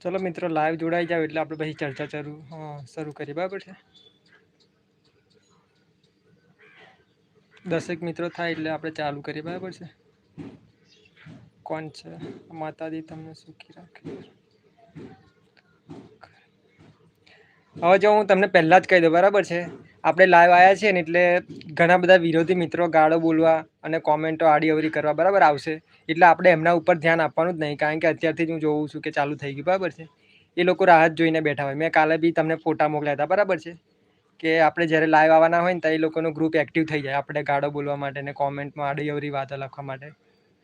ચલો મિત્રો લાઈવ જોડાઈ જાવ એટલે આપણે પછી ચર્ચા શરૂ શરૂ કરીએ. બરાબર છે? દસેક મિત્રો થાય એટલે આપણે ચાલુ કરીએ. બરાબર છે? કોણ છે? માતાજી તમને સુખી રાખે. હવે જો હું તમને પહેલાં જ કહી દઉં, બરાબર છે? આપણે લાઈવ આવ્યા છીએ ને એટલે ઘણા બધા વિરોધી મિત્રો ગાળો બોલવા અને કોમેન્ટો આડી અવરી કરવા બરાબર આવશે. એટલે આપણે એમના ઉપર ધ્યાન આપવાનું જ નહીં, કારણ કે અત્યારથી જ હું જોઉં છું કે ચાલુ થઈ ગયું, બરાબર છે? એ લોકો રાહત જોઈને બેઠા હોય. મેં કાલે બી તમને ફોટા મોકલ્યા હતા, બરાબર છે? કે આપણે જ્યારે લાઈવ આવવાના હોય ને તો એ લોકોનો ગ્રુપ એક્ટિવ થઈ જાય, આપણે ગાળો બોલવા માટે ને કોમેન્ટમાં આડી અવરી વાતો લખવા માટે.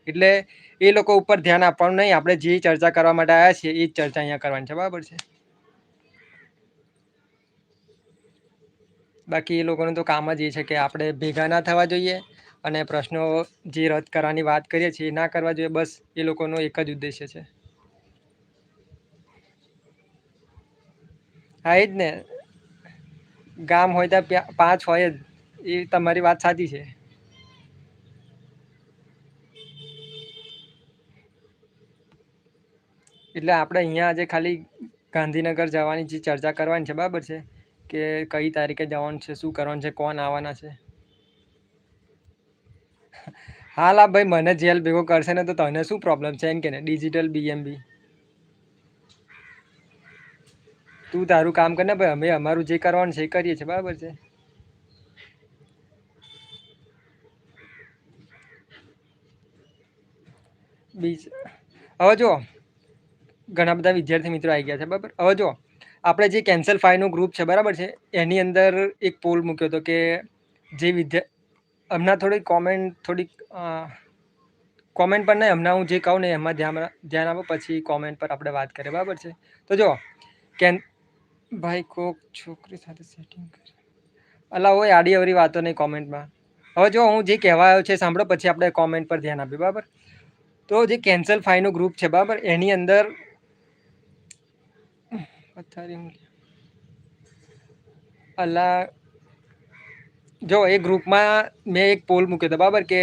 એટલે એ લોકો ઉપર ધ્યાન આપવાનું નહીં, આપણે જે ચર્ચા કરવા માટે આવ્યા છીએ એ જ ચર્ચા અહીંયા કરવાની છે, બરાબર છે? બાકી એ લોકોનું તો કામ જ એ છે કે આપણે ભેગા ના થવા જોઈએ અને પ્રશ્નો જે રદ કરવાની વાત કરીએ છીએ, એ ના કરવા જોઈએ. બસ એ લોકોનો એક જ ઉદ્દેશ્ય છે. હા, એ જ ને. ગામ હોય ત્યાં પાંચ હોય જ, એ તમારી વાત સાચી છે. એટલે આપણે અહીંયા આજે ખાલી ગાંધીનગર જવાની જે ચર્ચા કરવાની છે, બરાબર છે? કે કઈ તારીખે જવાનું છે, શું કરવાનું છે, કોણ આવવાના છે? હાલ આ ભાઈ મને જેલ ભેગો કરશે ને તો તને શું પ્રોબ્લેમ છે એમ કે ને? ડિજિટલ બીએમબી તું તારું કામ કર ને ભાઈ, અમે અમારું જે કરવાનું છે એ કરીએ છીએ, બરાબર છે? બીજ, હવે જો ઘણા બધા વિદ્યાર્થી મિત્રો આવી ગયા છે, બરાબર? હવે જો આપણે જે કેન્સલ ફાઈનું ગ્રુપ છે, બરાબર છે, એની અંદર એક પોલ મૂક્યો હતો કે જે વિદ્યા હમણાં થોડીક કોમેન્ટ થોડીક કોમેન્ટ પર નહીં, હમણાં હું જે કહું ને એમાં ધ્યાન ધ્યાન આપો, પછી કોમેન્ટ પર આપણે વાત કરીએ, બરાબર છે. તો જો કેન, ભાઈ કોક છોકરી સાથે સેટિંગ કરે. અલા હોય આડી અવરી વાતો નહીં કોમેન્ટમાં હવે જો હું જે કહેવા આવ્યો છે સાંભળો, પછી આપણે કોમેન્ટ પર ધ્યાન આપીએ, બરાબર? તો જે કેન્સલ ફાઈનું ગ્રુપ છે, બરાબર, એની અંદર પથારી અલા, જો એ ગ્રુપમાં મેં એક પોલ મૂક્યો હતો, બરાબર? કે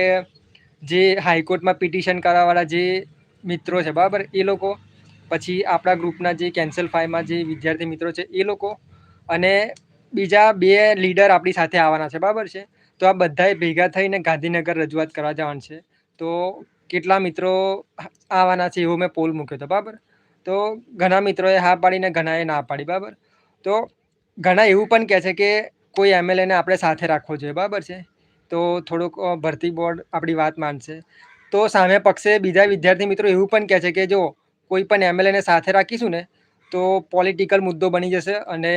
જે હાઈકોર્ટમાં પિટિશન કરવાવાળા જે મિત્રો છે, બરાબર? એ લોકો, પછી આપણા ગ્રુપના જે કેન્સલ ફાઈમાં જે વિદ્યાર્થી મિત્રો છે, એ લોકો અને બીજા બે લીડર આપણી સાથે આવવાના છે, બરાબર છે? તો આ બધાએ ભેગા થઈને ગાંધીનગર રજૂઆત કરવા જવાનું છે. તો કેટલા મિત્રો આવવાના છે એવો મેં પોલ મૂક્યો હતો, બરાબર? તો ઘણા મિત્રોએ હા પાડીને ઘણાએ ના પાડી, બરાબર? તો ઘણા એવું પણ કહે છે કે કોઈ એમએલએને આપણે સાથે રાખવો જોઈએ, બરાબર છે? તો થોડુંક ભરતી બોર્ડ આપણી વાત માનશે. તો સામે પક્ષે બીજા વિદ્યાર્થી મિત્રો એવું પણ કહે છે કે જો કોઈ પણ એમએલએને સાથે રાખીશું ને, તો પોલિટિકલ મુદ્દો બની જશે અને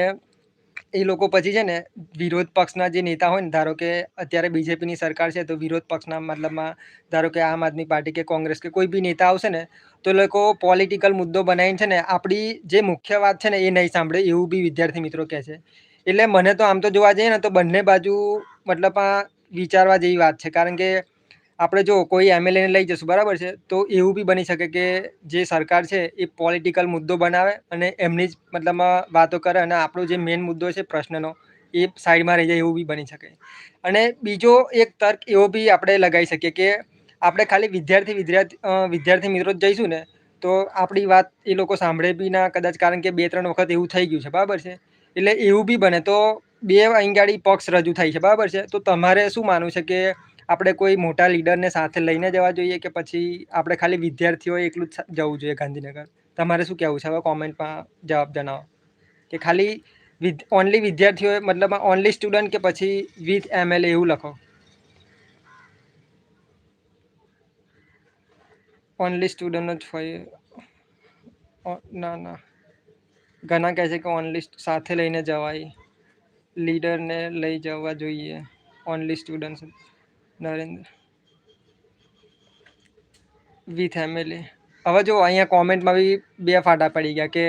એ લોકો પછી છે ને વિરોધ પક્ષના જે નેતા હોય ને, ધારો કે અત્યારે બીજેપીની સરકાર છે, તો વિરોધ પક્ષના મતલબમાં ધારો કે આમ આદમી પાર્ટી કે કોંગ્રેસ કે કોઈ બી નેતા આવશે ને તો એ લોકો પોલિટિકલ મુદ્દો બનાવીને છે ને આપણી જે મુખ્ય વાત છે ને એ નહીં સાંભળે, એવું બી વિદ્યાર્થી મિત્રો કહે છે. એટલે મને તો આમ તો જોવા જઈએ ને તો બંને બાજુ મતલબ આ વિચારવા જેવી વાત છે. કારણ કે આપણે જો કોઈ એમએલએને લઈ જશું, બરાબર છે? તો એવું બી બની શકે કે જે સરકાર છે એ પોલિટિકલ મુદ્દો બનાવે અને એમની જ મતલબમાં વાતો કરે અને આપણો જે મેઇન મુદ્દો છે પ્રશ્નનો એ સાઈડમાં રહી જાય એવું બી બની શકે. અને બીજો એક તર્ક એવો બી આપણે લગાવી શકીએ કે આપણે ખાલી વિદ્યાર્થી વિદ્યાર્થી વિદ્યાર્થી મિત્રો જ જઈશું ને, તો આપણી વાત એ લોકો સાંભળે બી ના, કદાચ કારણ કે બે ત્રણ વખત એવું થઈ ગયું છે, બરાબર છે? એટલે એવું બી બને, તો બે અહીંગાડી પક્ષ રજૂ થાય છે, બરાબર છે? તો તમારે શું માનવું છે કે આપણે કોઈ મોટા લીડરને સાથે લઈને જવા જોઈએ કે પછી આપણે ખાલી વિદ્યાર્થીઓ એકલું જ જવું જોઈએ ગાંધીનગર? તમારે શું કહેવું છે? હવે કોમેન્ટમાં જવાબ જણાવો. કે ખાલી વિદ ઓનલી વિદ્યાર્થીઓ મતલબ ઓનલી સ્ટુડન્ટ કે પછી વિથ એમએલ એવું લખો. ઓનલી સ્ટુડન્ટ જ હોય. ના ના. ઘણા કહે છે કે ઓનલી સાથે લઈને જવાય. લીડરને લઈ જવા જોઈએ. Only student Narendra. With MLA હવે જો અહીંયા કોમેન્ટમાં બી બે ફાટા પડી ગયા કે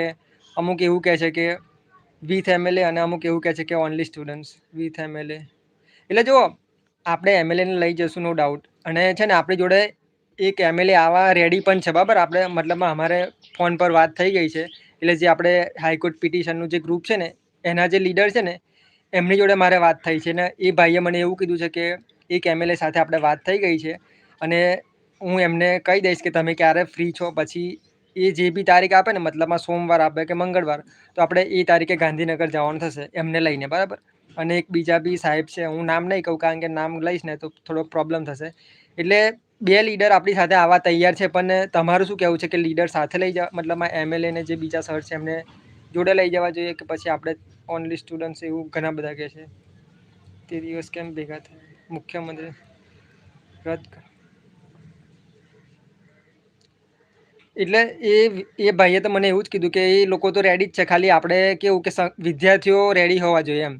અમુક એવું કહે છે કે વિથ એમએલએ અને અમુક એવું કહે છે કે ઓનલી સ્ટુડન્ટ્સ વિથ એમએલએ એટલે જો આપણે એમએલએને લઈ જશું નો ડાઉટ અને છે ને, આપણી જોડે એક એમએલએ આવા રેડી પણ છે, બરાબર? આપણે મતલબમાં અમારે ફોન પર વાત થઈ ગઈ છે. એટલે જે આપણે હાઈકોર્ટ પિટિશનનું જે ગ્રુપ છે ને, એના જે લીડર છે ને, એમની જોડે મારે વાત થઈ છે. ને એ ભાઈએ મને એવું કીધું છે કે એક એમએલએ સાથે આપણે વાત થઈ ગઈ છે અને હું એમને કહી દઈશ કે તમે ક્યારે ફ્રી છો. પછી એ જે બી તારીખ આપે ને મતલબમાં સોમવાર આપે કે મંગળવાર, તો આપણે એ તારીખે ગાંધીનગર જવાનું થશે એમને લઈને, બરાબર? અને એક બીજા બી સાહેબ છે, હું નામ નહીં કહું કારણ કે નામ લઈશ ને તો થોડોક પ્રોબ્લેમ થશે. એટલે બે લીડર આપણી સાથે આવવા તૈયાર છે, પણ તમારું શું કહેવું છે કે લીડર સાથે લઈ જવા મતલબમાં એમએલએ ને જે બીજા સર છે, એમને જોડે લઈ જવા જોઈએ કે પછી આપણે ઓનલી સ્ટુડન્ટ્સ એવું ઘણા બધા કહે છે? તે દિવસ કેમ ભેગા થાય? મુખ્યમંત્રી રદ કર. એટલે એ એ ભાઈએ તો મને એવું જ કીધું કે એ લોકો તો રેડી જ છે, ખાલી આપણે કેવું કે વિદ્યાર્થીઓ રેડી હોવા જોઈએ એમ.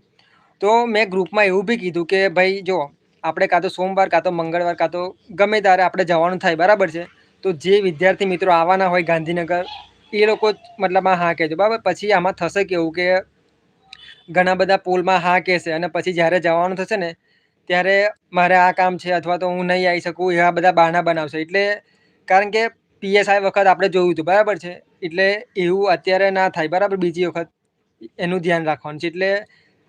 તો મેં ગ્રુપમાં એવું બી કીધું કે ભાઈ જો આપણે કાં તો સોમવાર, કાં તો મંગળવાર, કાં તો ગમે ત્યારે આપણે જવાનું થાય, બરાબર છે? તો જે વિદ્યાર્થી મિત્રો આવવાના હોય ગાંધીનગર, એ લોકો મતલબમાં હા કહેજો, બરાબર? પછી આમાં થશે કેવું કે ઘણા બધા પોલમાં હા કહેશે અને પછી જ્યારે જવાનું થશે ને, ત્યારે મારે આ કામ છે અથવા તો હું નહીં આવી શકું, એવા બધા બહાના બનાવશે. એટલે કારણ કે પીએસઆઈ વખત આપણે જોયું હતું, બરાબર છે? એટલે એવું અત્યારે ના થાય, બરાબર? બીજી વખત એનું ધ્યાન રાખવાનું છે. એટલે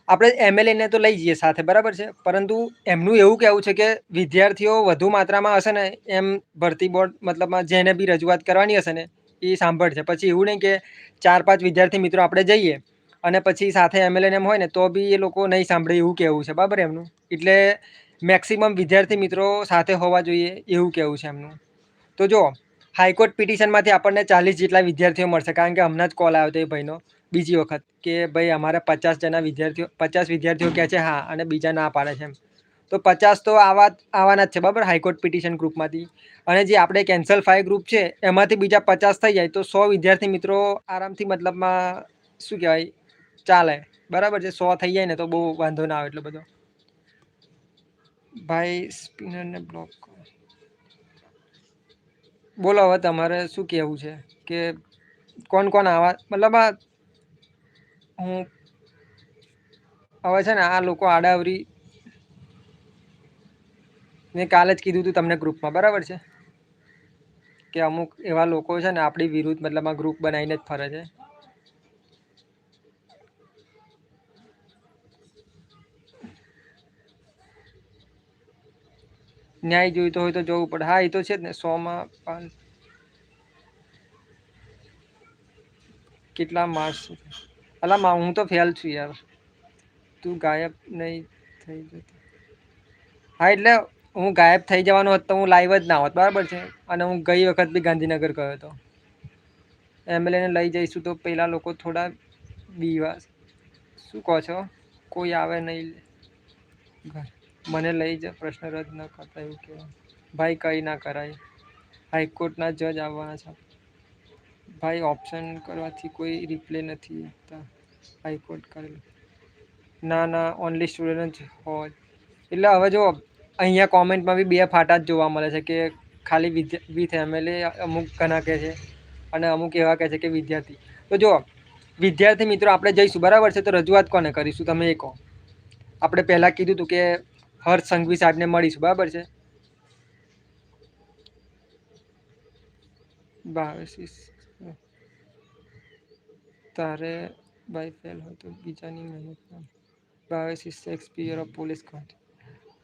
આપણે એમએલએને તો લઈ જઈએ સાથે, બરાબર છે? પરંતુ એમનું એવું કહેવું છે કે વિદ્યાર્થીઓ વધુ માત્રામાં હશે ને, એમ ભરતી બોર્ડ મતલબમાં જેને બી રજૂઆત કરવાની હશે ને, એ સાંભળશે. પછી એવું નહીં કે ચાર પાંચ વિદ્યાર્થી મિત્રો આપણે જઈએ અને પછી સાથે એમએલએન એમ હોય ને, તો બી એ લોકો નહીં સાંભળે એવું કહેવું છે. બરાબર એમનું? એટલે મેક્સિમમ વિદ્યાર્થી મિત્રો સાથે હોવા જોઈએ એવું કહેવું છે એમનું. તો જો હાઈકોર્ટ પિટિશનમાંથી આપણને ચાલીસ જેટલા વિદ્યાર્થીઓ મળશે, કારણ કે હમણાં જ કોલ આવ્યો હતો એ ભાઈનો. બીજી વખત કે ભાઈ અમારે પચાસ જણા વિદ્યાર્થીઓ, પચાસ વિદ્યાર્થીઓ કહે છે, હા, અને બીજા ના પાડે છે એમ. તો પચાસ તો આવા આવવાના જ છે, બરાબર? હાઈકોર્ટ પિટિશન ગ્રુપમાંથી અને જે આપણે કેન્સલ ફાઈ ગ્રુપ છે, એમાંથી બીજા પચાસ થઈ જાય તો સો વિદ્યાર્થી મિત્રો આરામથી મતલબમાં શું કહેવાય, ચાલે. બરાબર છે? સો થઈ જાય ને તો બહુ વાંધો ના આવે એટલો બધો. ભાઈ, સ્પિનરને બ્લોક બોલો હવે તમારે શું કહેવું છે? કે કોણ કોણ આવા, મતલબ હું હવે છે ને આ લોકો આડાવરી મેં કાલે જ કીધું હતું તમને ગ્રુપમાં, બરાબર છે? કે અમુક એવા લોકો છે ને આપણી વિરુદ્ધ, મતલબ આ ગ્રુપ બનાવીને જ ફરે છે. ન્યાય જોઈતો હોય તો જોવું પડે. હા, એ તો છે જ ને સોમાં પાંચ કેટલા માર્ક્સ અલા હું તો ફેલ છું યાર. તું ગાયબ નહીં થઈ જતો. હા, એટલે હું ગાયબ થઈ જવાનો હોત હું લાઈવ જ ના હોત, બરાબર છે? અને હું ગઈ વખત બી ગાંધીનગર ગયો હતો. એમએલએને લઈ જઈશું તો પહેલાં લોકો થોડા બીવા શું કહો છો? કોઈ આવે નહીં મને લઈ જ, પ્રશ્ન રદ ન કરતા એવું કહેવાય ભાઈ, કંઈ ના કરાય. હાઈકોર્ટના જજ આવવાના છે. ભાઈ ઓપ્શન કરવાથી કોઈ રિપ્લે નથી હાઈકોર્ટ કરેલું. ના ના ઓનલી સ્ટુડન્ટ જ હોય. એટલે હવે જો અહીંયા કોમેન્ટમાં બી બે ફાટા જ જોવા મળે છે કે ખાલી વિથ એમએલએ અમુક ઘણા કહે છે અને અમુક એવા કહે છે કે વિદ્યાર્થી. તો જો વિદ્યાર્થી મિત્રો, આપણે જઈશું. બરાબર છે? તો રજૂઆત કોને કરીશું? તમે એ કહો. આપણે પહેલાં કીધું હતું કે હર્ષ સંઘવી સાહેબને મળીશું. બરાબર છે? તારે બાય ફેલ હોય તો બીજાની મહેનત બાવીસ Shakespeare of police court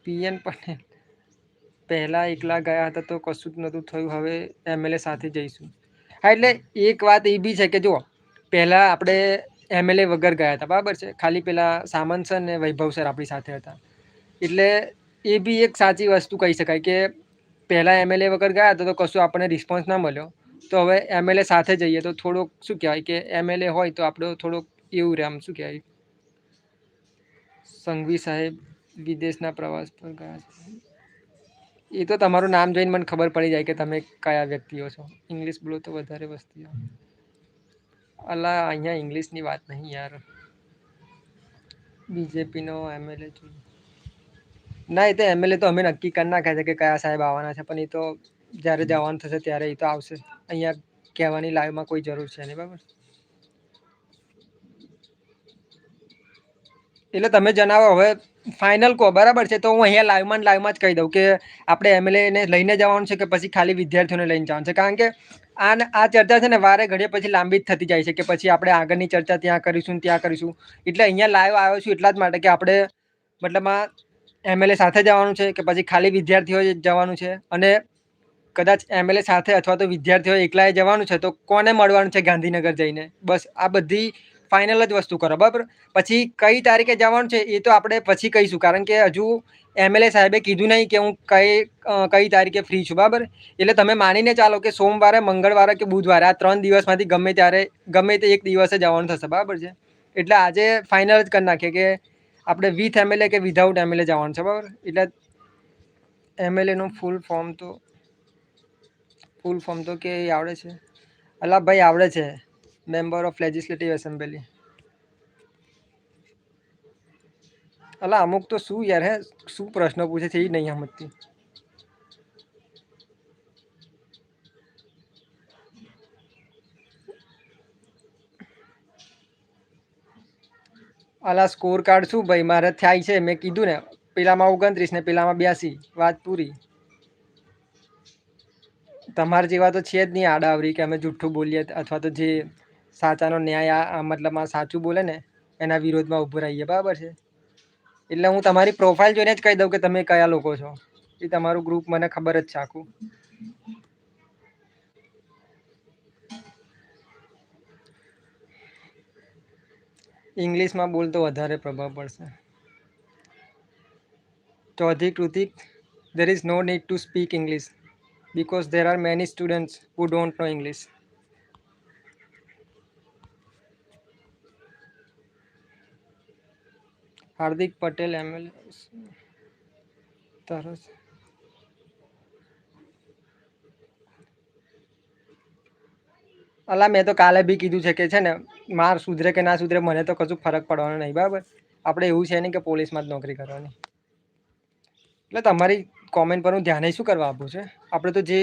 PN Patel પહેલાં એકલા ગયા હતા તો કશું જ નહોતું થયું. હવે એમએલએ સાથે જઈશું. હા, એટલે એક વાત એ બી છે કે જુઓ, પહેલાં આપણે એમએલએ વગર ગયા હતા. બરાબર છે? ખાલી પેલા સામંત સર ને વૈભવ સર આપણી સાથે હતા. એટલે એ બી એક સાચી વસ્તુ કહી શકાય કે પહેલાં એમએલએ વગર ગયા હતા તો કશું આપણને રિસ્પોન્સ ના મળ્યો. તો હવે એમએલએ સાથે જઈએ તો થોડુંક શું કહેવાય કે એમએલએ હોય તો આપણો થોડુંક એવું રહે આમ શું કહેવાય? સંઘવી સાહેબ વિદેશના પ્રવાસ પર ગયા છે. એ તો તમારું નામ જોઈને મને ખબર પડી જાય કે તમે કયા વ્યક્તિઓ છો. ઇંગ્લિશ બોલો તો વધારે વસ્તી અલા, અહીંયા ઇંગ્લિશની વાત નહીં યાર. બીજેપીનો એમએલએ જોઈએ ના એ તો એમએલએ તો અમે નક્કી કરી નાખ્યા છે કે કયા સાહેબ આવવાના છે, પણ એ તો જ્યારે જવાનું થશે ત્યારે એ તો આવશે. અહીંયા કહેવાની લાઈવમાં કોઈ જરૂર છે નહીં, બરાબર? એટલે તમે જણાવો, હવે ફાઇનલ કહો, બરાબર છે? તો હું અહીંયા લાઈવમાં લાઈવમાં જ કહી દઉં કે આપણે એમએલએને લઈને જવાનું છે કે પછી ખાલી વિદ્યાર્થીઓને લઈને જવાનું છે? કારણ કે આ આ ચર્ચા છે ને વારે ઘડીએ પછી લાંબી જ થતી જાય છે કે પછી આપણે આગળની ચર્ચા ત્યાં કરીશું ત્યાં કરીશું. એટલે અહીંયા લાઈવ આવ્યો છું એટલા જ માટે કે આપણે મતલબમાં એમએલએ સાથે જવાનું છે કે પછી ખાલી વિદ્યાર્થીઓ જવાનું છે? અને કદાચ એમએલએ સાથે અથવા તો વિદ્યાર્થીઓ એકલાએ જવાનું છે તો કોને મળવાનું છે ગાંધીનગર જઈને? બસ આ બધી ફાઇનલ જ વસ્તુ કરો, બરાબર? પછી કઈ તારીખે જવાનું છે એ તો આપણે પછી કહીશું, કારણ કે હજુ એમએલએ સાહેબે કીધું નહીં કે હું કઈ કઈ તારીખે ફ્રી છું, બરાબર? એટલે તમે માનીને ચાલો કે સોમવારે, મંગળવારે કે બુધવારે, આ ત્રણ દિવસમાંથી ગમે ત્યારે, ગમે તે એક દિવસે જવાનું થશે, બરાબર છે? એટલે આજે ફાઇનલ જ કરી નાખીએ કે આપણે વિથ એમએલએ કે વિધાઉટ એમએલએ જવાનું છે, બરાબર? એટલે એમએલએનું ફૂલ ફોર્મ તો ફૂલ ફોર્મ તો કે આવડે છે? અલા ભાઈ, આવડે છે. મેમ્બર ઓફ લેજિસ્લેટિવ એસેમ્બલી અલા, અમુક તો શું યાર, હે? શું પ્રશ્ન પૂછે છે એ નહીં સમજતી. અલા સ્કોર કાર્ડ શું ભાઈ? મારે થાય છે, મેં કીધું ને, પેલામાં ઓગણત્રીસ ને પેલામાં બ્યાસી, વાત પૂરી. તમારા જેવા તો છે જ નહીં આડાવરી કે અમે જુઠ્ઠું બોલીએ અથવા તો જે સાચાનો ન્યાય આ- આ મતલબમાં સાચું બોલે ને, એના વિરોધમાં ઊભું રહીએ, બરાબર છે? એટલે હું તમારી પ્રોફાઇલ જોઈને જ કહી દઉં કે તમે કયા લોકો છો. એ તમારું ગ્રુપ મને ખબર જ છે આખું. ઇંગ્લિશમાં બોલતો વધારે પ્રભાવ પડશે. Chaudhary Kritik, there is no need to speak English, because there are many students who don't know English. Hardik Patel MLA તરસ. અલા, મેં તો કાલે બી કીધું છે કે છે ને, માર સુધરે કે ના સુધરે મને તો કશું ફરક પડવાનો નહીં, બરાબર? આપણે એવું છે નહીં કે પોલીસમાં જ નોકરી કરવાની. એટલે તમારી કોમેન્ટ પર હું ધ્યાને શું કરવા આપું છે? આપણે તો જે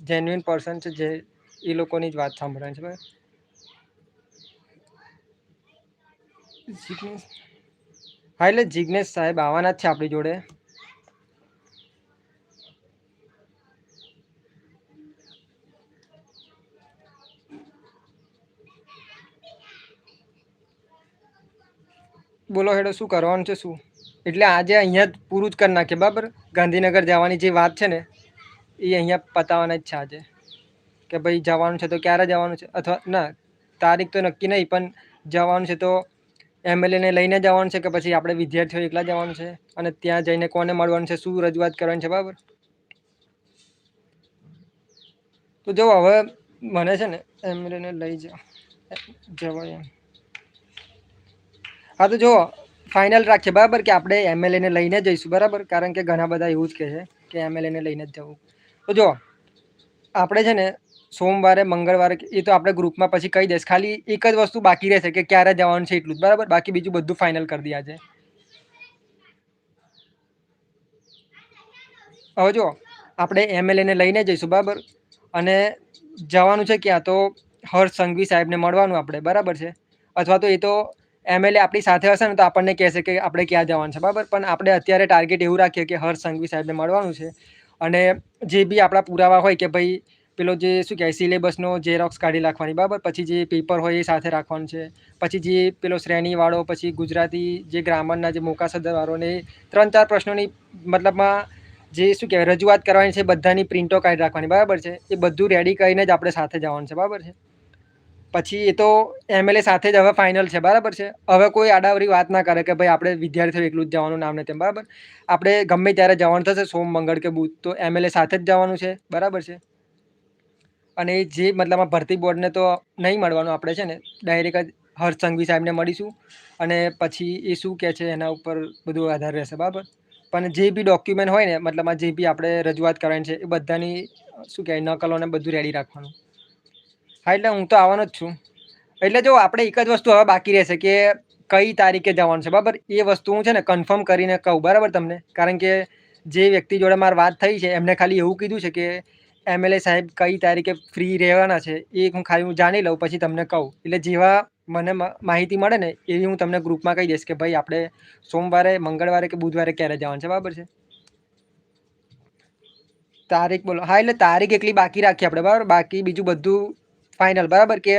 જેન્યુઇન પર્સન છે, જે એ લોકોની જ વાત સાંભળવાની છે, બરાબર? હા, એટલે જિગ્નેશ સાહેબ આવવાના જ છે આપણી જોડે. બોલો હેડો, શું કરવાનું છે, શું? એટલે આજે અહીંયા જ પૂરું જ કરી નાખીએ, બરાબર? ગાંધીનગર જવાની જે વાત છે ને, એ અહીંયા પતાવવાના જ છે આજે. કે ભાઈ જવાનું છે તો ક્યારે જવાનું છે? અથવા ના, તારીખ તો નક્કી નહીં, પણ જવાનું છે તો એમએલએને લઈને જવાનું છે કે પછી આપણે વિદ્યાર્થીઓ એકલા જવાનું છે? અને ત્યાં જઈને કોને મળવાનું છે? શું રજૂઆત કરવાની છે? બરાબર? તો જો હવે મને છે ને એમએલએને લઈ જાઓ જવાય એમ. હા, તો જો ફાઇનલ રાખીએ. બરાબર કે આપણે એમએલએને લઈને જઈશું, બરાબર? કારણ કે ઘણા બધા એવું જ કહે છે કે એમએલએને લઈને જ જવું. તો જો, આપણે છે ને સોમવારે, મંગળવારે એ તો આપણે ગ્રુપમાં પછી કહી દઈશ. ખાલી એક જ વસ્તુ બાકી રહેશે કે ક્યારે જવાનું છે એટલું જ. બરાબર? બાકી બીજું બધું ફાઇનલ કરી દઈએ આજે. હવે જો આપણે એમએલએને લઈને જઈશું, બરાબર? અને જવાનું છે ક્યાં? તો હર્ષ સંઘવી સાહેબને મળવાનું આપણે, બરાબર છે? અથવા તો એ તો એમએલએ આપણી સાથે હશે ને તો આપણને કહેશે કે આપણે ક્યાં જવાનું છે, બરાબર? પણ આપણે અત્યારે ટાર્ગેટ એવું રાખીએ કે હર્ષ સંઘવી સાહેબને મળવાનું છે. અને જે બી આપણા પુરાવા હોય કે ભાઈ પેલો જે શું કહેવાય, સિલેબસનો ઝેરોક્સ કાઢી નાખવાની, બરાબર? પછી જે પેપર હોય એ સાથે રાખવાનું છે. પછી જે પેલો શ્રેણીવાળો, પછી ગુજરાતી જે ગ્રામરના જે મોકા સદરવાળોને ત્રણ ચાર પ્રશ્નોની મતલબમાં જે શું કહેવાય, રજૂઆત કરવાની છે, બધાની પ્રિન્ટો કાઢી રાખવાની, બરાબર છે? એ બધું રેડી કરીને જ આપણે સાથે જવાનું છે, બરાબર છે? પછી એ તો એમએલએ સાથે જ હવે ફાઇનલ છે, બરાબર છે? હવે કોઈ આડાવરી વાત ના કરે કે ભાઈ આપણે વિદ્યાર્થીઓ એકલું જ જવાનું નામ ને તેમ બરાબર? આપણે ગમે ત્યારે જવાનું થશે, સોમ, મંગળ કે બુધ, તો એમએલએ સાથે જ જવાનું છે, બરાબર છે? અને જે મતલબમાં ભરતી બોર્ડને તો નહીં મળવાનું આપણે છે ને ડાયરેક્ટ જ હર્ષ સંઘવી સાહેબને મળીશું. અને પછી એ શું કહે છે એના ઉપર બધું આધાર રહેશે, બરાબર? પણ જે બી ડોક્યુમેન્ટ હોય ને મતલબમાં જે બી આપણે રજૂઆત કરવાની છે, એ બધાની, શું કહેવાય નકલોને બધું રેડી રાખવાનું. હા, એટલે હું તો આવવાનો જ છું. એટલે જો આપણે એક જ વસ્તુ હવે બાકી રહેશે કે કઈ તારીખે જવાનું છે, બરાબર? એ વસ્તુ હું છે ને કન્ફર્મ કરીને કહું, બરાબર તમને? કારણ કે જે વ્યક્તિ જોડે મારી વાત થઈ છે, એમને ખાલી એવું કીધું છે કે એમએલએ સાહેબ કઈ તારીખે ફ્રી રહેવાના છે, એ હું ખાલી હું જાણી લઉં, પછી તમને કહું. એટલે જેવા મને માહિતી મળે ને, એવી હું તમને ગ્રુપમાં કહી દઈશ કે ભાઈ આપણે સોમવારે, મંગળવારે કે બુધવારે ક્યારે જવાનું છે, બરાબર છે? તારીખ બોલો. હા, એટલે તારીખ એકલી બાકી રાખીએ આપણે, બરાબર? બાકી બીજું બધું ફાઇનલ બરાબર? કે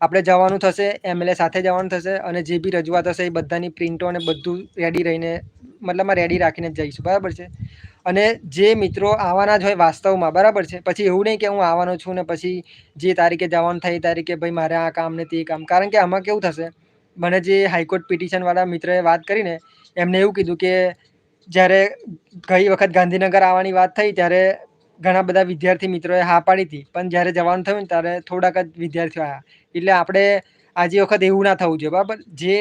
આપણે જવાનું થશે એમએલએ સાથે જવાનું થશે, અને જે બી રજૂઆત હશે એ બધાની પ્રિન્ટો અને બધું રેડી રહીને મતલબમાં રેડી રાખીને જઈશું, બરાબર છે? અને જે મિત્રો આવવાના જ હોય વાસ્તવમાં, બરાબર છે? પછી એવું નહીં કે હું આવવાનો છું ને પછી જે તારીખે જવાનું થાય એ તારીખે ભાઈ મારે આ કામ ને તે કામ. કારણ કે આમાં કેવું થશે? મને જે હાઈકોર્ટ પિટિશનવાળા મિત્રએ વાત કરીને એમને એવું કીધું કે જ્યારે ગઈ વખત ગાંધીનગર આવવાની વાત થઈ ત્યારે ઘણા બધા વિદ્યાર્થી મિત્રોએ હા પાડી હતી. પણ જ્યારે જવાનું થયું ને ત્યારે થોડાક જ વિદ્યાર્થીઓ આવ્યા એટલે આપણે આજે વખત એવું ના થવું જોઈએ, બરાબર? જે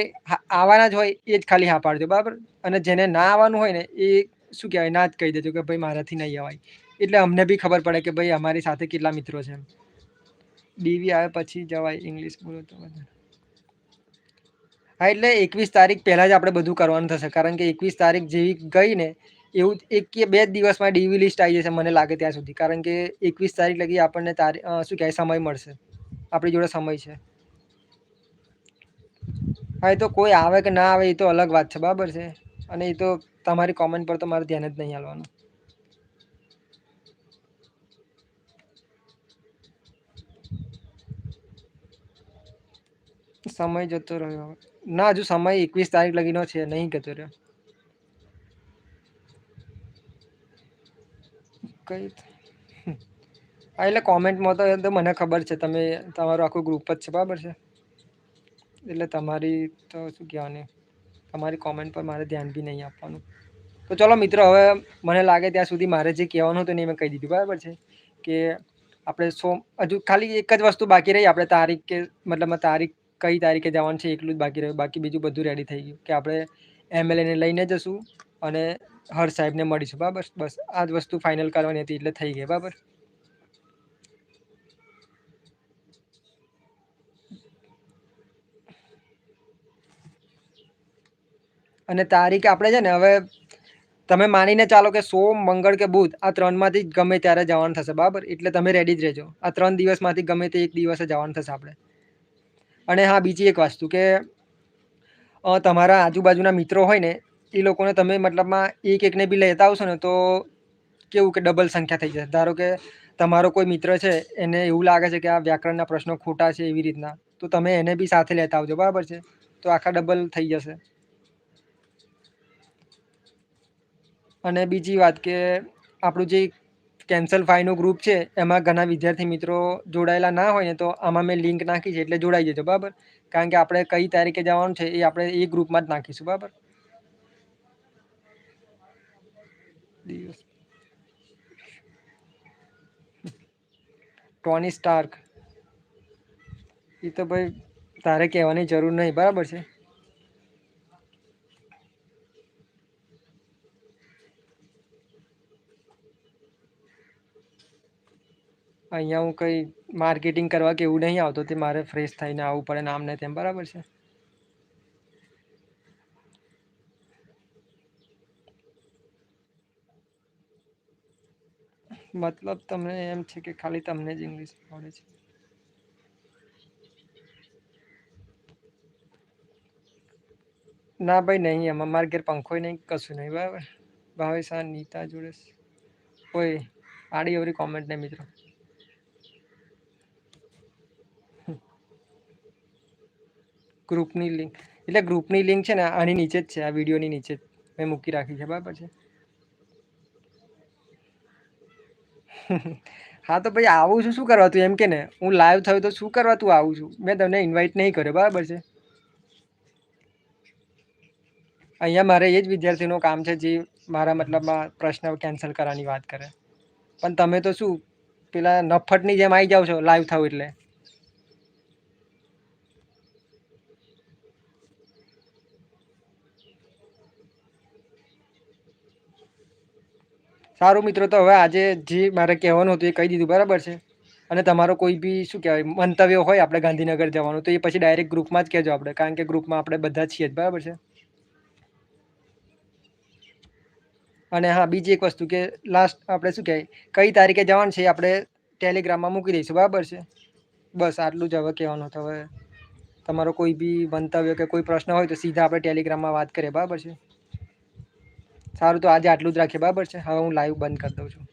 આવવાના જ હોય એ જ ખાલી હા પાડજો, બરાબર? અને જેને ના આવવાનું હોય ને એ શું કહેવાય, ના જ કહી દેજો કે ભાઈ મારાથી નહીં અવાય. એટલે અમને બી ખબર પડે કે ભાઈ અમારી સાથે કેટલા મિત્રો છે ડીવી આવે પછી જવાય ઇંગ્લિશ બોલો તો હા, એટલે એકવીસ તારીખ પહેલાં જ આપણે બધું કરવાનું થશે. કારણ કે એકવીસ તારીખ જેવી ગઈ ને, એવું એક કે બે દિવસમાં ડીવી લિસ્ટ આવી જશે મને લાગે ત્યાં સુધી. કારણ કે એકવીસ તારીખ લગી આપણને તારીખ શું કહેવાય, સમય મળશે. આપણી જોડે સમય છે. હા, એ તો કોઈ આવે કે ના આવે એ તો અલગ વાત છે. બરાબર છે. અને એ તો તમારી કોમેન્ટ પર તો મારે ધ્યાન જ નહીં આવવાનું સમય જતો રહ્યો. ના, હજુ સમય એકવીસ તારીખ લગીનો છે, નહીં જતો રહ્યો. કઈ હા, એટલે કોમેન્ટમાં તો મને ખબર છે, તમે, તમારું આખું ગ્રુપ જ છે, બરાબર છે? એટલે તમારી તો શું કહેવાની? તમારી કોમેન્ટ પર મારે ધ્યાન બી નહીં આપવાનું. તો ચલો મિત્રો, હવે મને લાગે ત્યાં સુધી મારે જે કહેવાનું હતું ને મેં કહી દીધું. બરાબર છે? કે આપણે સોમ હજુ ખાલી એક જ વસ્તુ બાકી રહી, આપણે તારીખ કે મતલબ તારીખ કઈ તારીખે જવાનું છે એટલું જ બાકી રહ્યું. બાકી બીજું બધું રેડી થઈ ગયું કે આપણે એમએલએને લઈને જશું અને હર સાહેબને મળીશું. બરાબર? બસ, આ જ વસ્તુ ફાઇનલ કરવાની હતી એટલે થઈ ગઈ. બરાબર? અને તારીખ આપણે છે ને, હવે તમે માનીને ચાલો કે સોમ, મંગળ કે બુધ, આ ત્રણમાંથી ગમે ત્યારે જવાનું થશે, બરાબર? એટલે તમે રેડી જ રહેજો. આ ત્રણ દિવસમાંથી ગમે તે એક દિવસે જવાનું થશે આપણે. અને હા, બીજી એક વસ્તુ કે તમારા આજુબાજુના મિત્રો હોય ને, એ લોકોને તમે મતલબમાં એક એકને બી લેતા આવશો ને, તો કેવું કે ડબલ સંખ્યા થઈ જશે. ધારો કે તમારો કોઈ મિત્ર છે, એને એવું લાગે છે કે આ વ્યાકરણના પ્રશ્નો ખોટા છે એવી રીતના, તો તમે એને બી સાથે લેતા આવજો, બરાબર છે? તો આખા ડબલ થઈ જશે. અને બીજી વાત કે આપણું જે કેન્સલ ફાઈનું ગ્રુપ છે, એમાં ઘણા વિદ્યાર્થી મિત્રો જોડાયેલા ના હોય ને તો આમાં મેં લિંક નાખી છે એટલે જોડાઈ જજો, બરાબર? કારણ કે આપણે કઈ તારીખે જવાનું છે એ આપણે એ ગ્રુપમાં જ નાખીશું, બરાબર? ટોની સ્ટાર્ક એ તો ભાઈ તારે કહેવાની જરૂર નહીં, બરાબર છે? અહીંયા હું કંઈ માર્કેટિંગ કરવા કે એવું નહીં આવતો તે મારે ફ્રેશ થઈને આવવું પડે નામ ને તેમ, બરાબર છે? મતલબ તમને એમ છે કે ખાલી તમને જ ઇંગ્લિશ આવડે છે? ના ભાઈ, નહીં, એમાં મારા ઘેર પંખો નહીં, કશું નહીં, બરાબર? ભાવેશ નીતા જોડે કોઈ આડી અવરી કોમેન્ટ નહીં, મિત્રો. ગ્રુપની લિંક. એટલે ગ્રુપની લિંક છે ને, આની નીચે જ છે, આ વિડીયોની નીચે જ. મેં મૂકી રાખી છે, બરાબર છે? હા, તો ભાઈ આવું છું, શું કરવા તું? એમ કે ને, હું લાઈવ થયું તો શું કરવા તું આવું છું? મેં તમને ઇન્વાઇટ નહીં કર્યો, બરાબર છે? અહીંયા મારે એ જ વિદ્યાર્થીનું કામ છે, જે મારા મતલબમાં પ્રશ્ન કેન્સલ કરવાની વાત કરે. પણ તમે તો શું, પેલા નફટની જેમ આવી જાઓ છો લાઈવ થવું એટલે? સારું મિત્રો, તો હવે આજે જે મારે કહેવાનું હતું એ કહી દીધું, બરાબર છે? અને તમારો કોઈ બી શું કહેવાય, મંતવ્ય હોય આપણે ગાંધીનગર જવાનું, તો એ પછી ડાયરેક્ટ ગ્રુપમાં જ કહેજો આપણે, કારણ કે ગ્રુપમાં આપણે બધા છીએ જ, બરાબર છે? અને હા, બીજી એક વસ્તુ કે લાસ્ટ આપણે શું કહેવાય, કઈ તારીખે જવાનું છે આપણે ટેલિગ્રામમાં મૂકી દઈશું, બરાબર છે? બસ આટલું જ હવે કહેવાનું હતું, હવે તમારો કોઈ બી મંતવ્ય કે કોઈ પ્રશ્ન હોય તો સીધા આપણે ટેલિગ્રામમાં વાત કરીએ, બરાબર છે? સારું તો આજે આટલું જ રાખીએ, બરાબર છે? હવે હું લાઈવ બંધ કરી દઉં છું.